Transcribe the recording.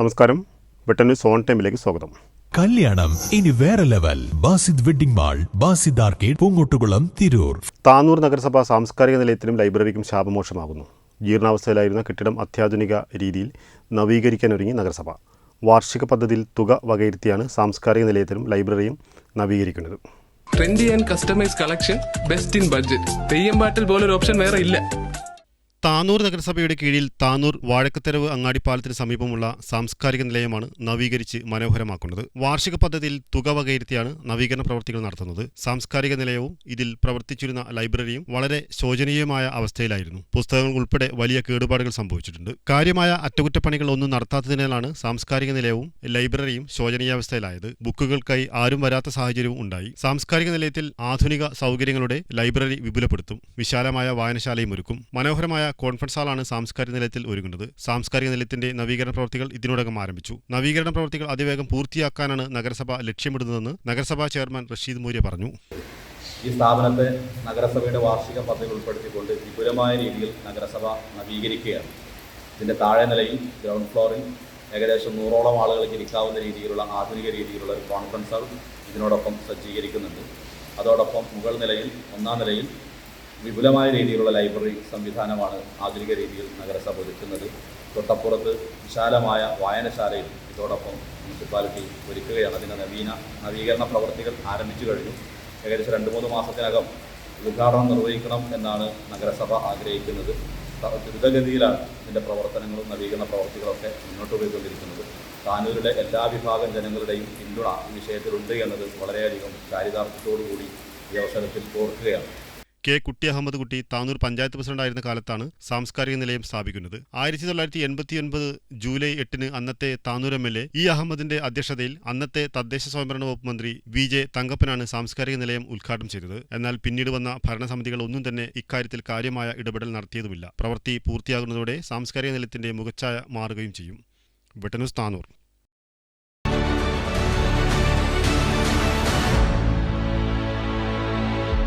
നമസ്കാരം. വെട്ടന്യൂസ് ഓൺ ടൈമിലേക്ക് സ്വാഗതം. കല്യാണം ഇനി വേറെ level. Basid wedding mall Basid arcade Poongottukulam Tirur. Tanur നഗരസഭ സാംസ്കാരിക നിലയത്തിനും ലൈബ്രറിക്കും ശാപമോക്ഷമാകുന്നു ജീർണാവസ്ഥയിലായിരുന്ന കെട്ടിടം അത്യാധുനിക രീതിയിൽ നവീകരിക്കാനൊരുങ്ങി നഗരസഭ. വാർഷിക പദ്ധതിയിൽ തുക വകയിരുത്തിയാണ് സാംസ്കാരിക നിലയത്തിനും ലൈബ്രറിയും നവീകരിക്കുന്നത്. Trendy and customise collection best in budget Theyyam പാട്ടിൽ പോലൊരു ഓപ്ഷൻ വേറെ ഇല്ല. താനൂർ നഗരസഭയുടെ കീഴിൽ താനൂർ വാഴക്കത്തെരവ് അങ്ങാടിപ്പാലത്തിന് സമീപമുള്ള സാംസ്കാരിക നിലയമാണ് നവീകരിച്ച് മനോഹരമാക്കുന്നത്. വാർഷിക പദ്ധതിയിൽ തുക വകയിരുത്തിയാണ് നവീകരണ പ്രവർത്തികൾ നടത്തുന്നത്. സാംസ്കാരിക നിലയവും ഇതിൽ പ്രവർത്തിച്ചിരുന്ന ലൈബ്രറിയും വളരെ ശോചനീയമായ അവസ്ഥയിലായിരുന്നു. പുസ്തകങ്ങൾ ഉൾപ്പെടെ വലിയ കേടുപാടുകൾ സംഭവിച്ചിട്ടുണ്ട്. കാര്യമായ അറ്റകുറ്റപ്പണികൾ ഒന്നും നടത്താത്തതിനാലാണ് സാംസ്കാരിക നിലയവും ലൈബ്രറിയും ശോചനീയാവസ്ഥയിലായത് ബുക്കുകൾക്കായി ആരും വരാത്ത സാഹചര്യവും ഉണ്ടായി. സാംസ്കാരിക നിലയത്തിൽ ആധുനിക സൗകര്യങ്ങളുടെ ലൈബ്രറി വിപുലപ്പെടുത്തും. വിശാലമായ വായനശാലയും ഒരുക്കും. മനോഹരമായ കോൺഫറൻസ് ഹാളാണ് സാംസ്കാരിക നിലയത്തിൽ ഒരുങ്ങുന്നത്. സാംസ്കാരിക നിലയത്തിന്റെ നവീകരണ പ്രവർത്തികൾ ഇതിനോടകം ആരംഭിച്ചു. നവീകരണ പ്രവർത്തികൾ അതിവേഗം പൂർത്തിയാക്കാനാണ് നഗരസഭ ലക്ഷ്യമിടുന്നതെന്ന് നഗരസഭാ ചെയർമാൻ റഷീദ് മൂര്യ പറഞ്ഞു. ഈ സ്ഥാപനത്തെ നഗരസഭയുടെ വാർഷിക പദ്ധതി ഉൾപ്പെടുത്തിക്കൊണ്ട് വിപുലമായ രീതിയിൽ നഗരസഭ നവീകരിക്കുകയാണ്. ഇതിന്റെ താഴെ നിലയിൽ ഗ്രൗണ്ട് ഫ്ലോറിൽ ഏകദേശം നൂറോളം ആളുകൾക്ക് ഇരിക്കാവുന്ന രീതിയിലുള്ള ആധുനിക രീതിയിലുള്ള ഒരു കോൺഫറൻസ് ഹാൾ ഇതിനോടൊപ്പം സജ്ജീകരിക്കുന്നുണ്ട്. അതോടൊപ്പം മുകൾ നിലയിൽ ഒന്നാം നിലയിൽ വിപുലമായ രീതിയിലുള്ള ലൈബ്രറി സംവിധാനമാണ് ആധുനിക രീതിയിൽ നഗരസഭ ഒരുക്കുന്നത്. തൊട്ടപ്പുറത്ത് വിശാലമായ വായനശാലയും ഇതോടൊപ്പം മുനിസിപ്പാലിറ്റി ഒരുക്കുകയാണ്. അതിന്റെ നവീന നവീകരണ പ്രവർത്തികൾ ആരംഭിച്ചു കഴിഞ്ഞു. ഏകദേശം രണ്ട് മൂന്ന് മാസത്തിനകം ഉദ്ഘാടനം നിർവഹിക്കണം എന്നാണ് നഗരസഭ ആഗ്രഹിക്കുന്നത്. ദ്രുതഗതിയിലാണ് ഇതിന്റെ പ്രവർത്തനങ്ങളും നവീകരണ പ്രവർത്തികളൊക്കെ മുന്നോട്ട് പോയിക്കൊണ്ടിരിക്കുന്നത്. താനൂരിലെ എല്ലാ വിഭാഗം ജനങ്ങളുടെയും പിന്തുണ ഈ വിഷയത്തിലുണ്ട് എന്നത് വളരെയധികം ചാരിതാർത്ഥ്യത്തോടുകൂടി ഈ അവസരത്തിൽ ഓർക്കുകയാണ്. കെ കുട്ടി അഹമ്മദ് കുട്ടി താനൂർ പഞ്ചായത്ത് പ്രസിഡന്റായിരുന്ന കാലത്താണ് സാംസ്കാരിക നിലയം സ്ഥാപിക്കുന്നത്. ആയിരത്തി തൊള്ളായിരത്തി എൺപത്തിയൊൻപത് ജൂലൈ എട്ടിന് അന്നത്തെ Tanur M L A E അഹമ്മദിന്റെ അധ്യക്ഷതയിൽ അന്നത്തെ തദ്ദേശ സ്വയംഭരണ വകുപ്പ് മന്ത്രി വി ജെ തങ്കപ്പനാണ് സാംസ്കാരിക നിലയം ഉദ്ഘാടനം ചെയ്തത്. എന്നാൽ പിന്നീട് വന്ന ഭരണസമിതികൾ ഒന്നും തന്നെ ഇക്കാര്യത്തിൽ കാര്യമായ ഇടപെടൽ നടത്തിയതുമില്ല. പ്രവൃത്തി പൂർത്തിയാകുന്നതോടെ സാംസ്കാരിക നിലയത്തിന്റെ മുഖച്ഛായ മാറുകയും ചെയ്യും. ബ്രിട്ടനുസ് താനൂർ.